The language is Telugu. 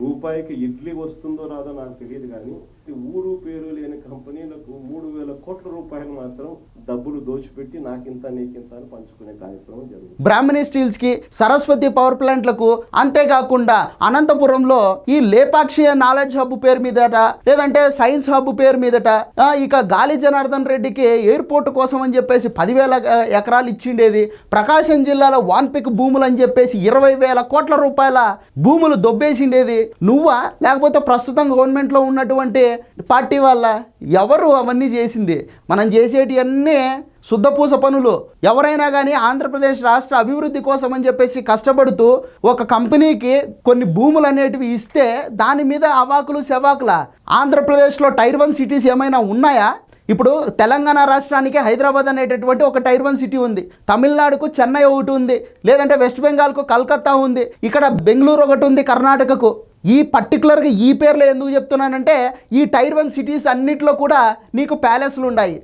రూపాయికి ఇడ్లీ వస్తుందో రాదో నాకు తెలియదు కానీ ఊరు పేరు లేని కంపెనీలకు మూడు కోట్ల రూపాయలు మాత్రం డబ్బులు దోచిపెట్టి నాకింత నీకింత అని పంచుకునే కార్యక్రమం జరుగుతుంది. బ్రాహ్మణి స్టీల్స్కి సరస్వతి పవర్ ప్లాంట్లకు అంతేకాకుండా అనంతపురంలో ఈ లేపాక్షి నాలెడ్జ్ హబ్ పేరు మీదట లేదంటే సైన్స్ హబ్ పేరు మీదట ఇక గాలి జనార్దన్ రెడ్డికి ఎయిర్పోర్ట్ కోసం అని చెప్పేసి పదివేల ఎకరాలు ఇచ్చిండేది ప్రకాశం జిల్లాలో వాన్పిక్ భూములు అని చెప్పేసి ఇరవై వేల కోట్ల రూపాయల భూములు దొబ్బేసిండేది. నువ్వా? లేకపోతే ప్రస్తుతం గవర్నమెంట్లో ఉన్నటువంటి పార్టీ వాళ్ళ? ఎవరు అవన్నీ చేసింది? మనం చేసేటివన్నీ శుద్ధపూస పనులు. ఎవరైనా కానీ ఆంధ్రప్రదేశ్ రాష్ట్ర అభివృద్ధి కోసం అని చెప్పేసి కష్టపడుతూ ఒక కంపెనీకి కొన్ని భూములు అనేటివి ఇస్తే దాని మీద అవాకులు సెవాకుల ఆంధ్రప్రదేశ్లో టైర్ వన్ సిటీస్ ఏమైనా ఉన్నాయా? ఇప్పుడు తెలంగాణ రాష్ట్రానికి హైదరాబాద్ అనేటటువంటి ఒక టైర్ వన్ సిటీ ఉంది. తమిళనాడుకు చెన్నై ఒకటి ఉంది. లేదంటే వెస్ట్ బెంగాల్కు కలకత్తా ఉంది. ఇక్కడ బెంగళూరు ఒకటి ఉంది కర్ణాటకకు. ఈ పర్టికులర్గా ఈ పేర్లు ఎందుకు చెప్తున్నానంటే ఈ టైర్ వన్ సిటీస్ అన్నిట్లో కూడా నీకు ప్యాలెస్లు ఉన్నాయి.